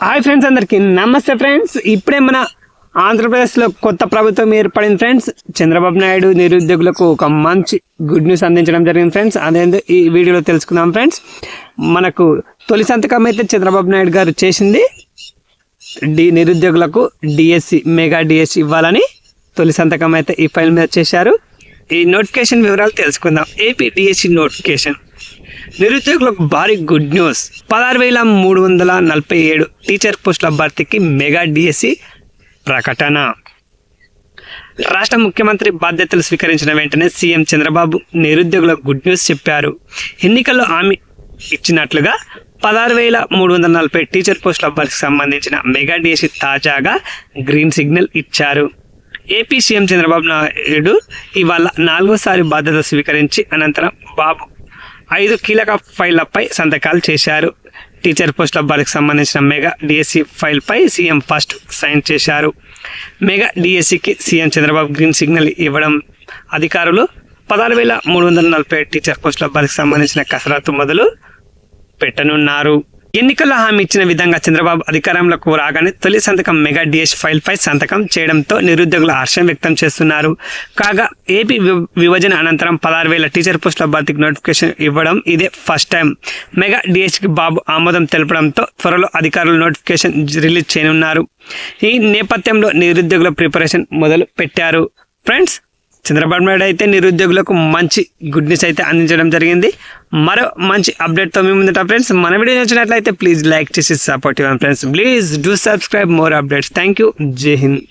Hi friends అందరికీ నమస్తే friends ఇప్పుడే మన ఆంధ్రప్రదేశ్లో కొత్త ప్రభుత్వం ఏర్పడింది ఫ్రెండ్స్ చంద్రబాబు నాయుడు నిరుద్యోగులకు ఒక మంచి గుడ్ న్యూస్ అందించడం జరిగింది ఫ్రెండ్స్ అదేందో ఈ వీడియోలో తెలుసుకుందాం ఫ్రెండ్స్ మనకు తొలి సంతకం అయితే చంద్రబాబు నాయుడు గారు చేసింది. డి నిరుద్యోగులకు డిఎస్సి మెగా డిఎస్సి ఇవ్వాలని తొలి సంతకం అయితే ఈ ఫైల్ మీద చేశారు. ఈ నోటిఫికేషన్ వివరాలు తెలుసుకుందాం. ఏపీ డిఎస్సి నోటిఫికేషన్ నిరుద్యోగులకు భారీ గుడ్ న్యూస్ పదహారు వేల మూడు వందల నలభై ఏడు టీచర్ పోస్టుల భర్తీకి మెగా డిఎస్సి ప్రకటన. రాష్ట్ర ముఖ్యమంత్రి బాధ్యతలు స్వీకరించిన వెంటనే సీఎం చంద్రబాబు నిరుద్యోగులకు గుడ్ న్యూస్ చెప్పారు. ఎన్నికల్లో హామీ ఇచ్చినట్లుగా పదహారు వేల మూడు వందల నలభై టీచర్ పోస్టుల భర్తీకి సంబంధించిన మెగా డిఎస్సి తాజాగా గ్రీన్ సిగ్నల్ ఇచ్చారు. ఏపీ సీఎం చంద్రబాబు నాయుడు ఇవాళ నాలుగోసారి బాధ్యత స్వీకరించి అనంతరం బాబు ఐదు కీలక ఫైళ్ళపై సంతకాలు చేశారు. టీచర్ పోస్టుల భర్తీకి సంబంధించిన మెగా డిఎస్సి ఫైల్పై సీఎం ఫస్ట్ సైన్ చేశారు. మెగా డిఎస్సికి సీఎం చంద్రబాబు గ్రీన్ సిగ్నల్ ఇవ్వడం అధికారులు పదహారు వేల మూడు వందల నలభై టీచర్ పోస్టుల భర్తీకి సంబంధించిన కసరత్తు మొదలు పెట్టనున్నారు. ఎన్నికల్లో హామీ ఇచ్చిన విధంగా చంద్రబాబు అధికారంలోకి రాగానే తొలి సంతకం మెగా డిఎస్ ఫైల్ పై సంతకం చేయడంతో నిరుద్యోగులు హర్షం వ్యక్తం చేస్తున్నారు. కాగా ఏపీ వి- విభజన అనంతరం పదహారు వేల టీచర్ పోస్టుల భర్తీకి నోటిఫికేషన్ ఇవ్వడం ఇదే ఫస్ట్ టైం. మెగా డిఎస్కి బాబు ఆమోదం తెలపడంతో త్వరలో అధికారులు నోటిఫికేషన్ రిలీజ్ చేయనున్నారు. ఈ నేపథ్యంలో నిరుద్యోగుల ప్రిపరేషన్ మొదలు పెట్టారు ఫ్రెండ్స్ చంద్రబాబు నాయుడు అయితే నిరుద్యోగులకు మంచి గుడ్ న్యూస్ అయితే అందించడం జరిగింది. మరో మంచి అప్డేట్తో మీ ముందుట ఫ్రెండ్స్ మన వీడియో నచ్చినట్లయితే ప్లీజ్ లైక్ చేసి సపోర్ట్ ఇవ్వండి friends please do subscribe more updates thank you జై హింద్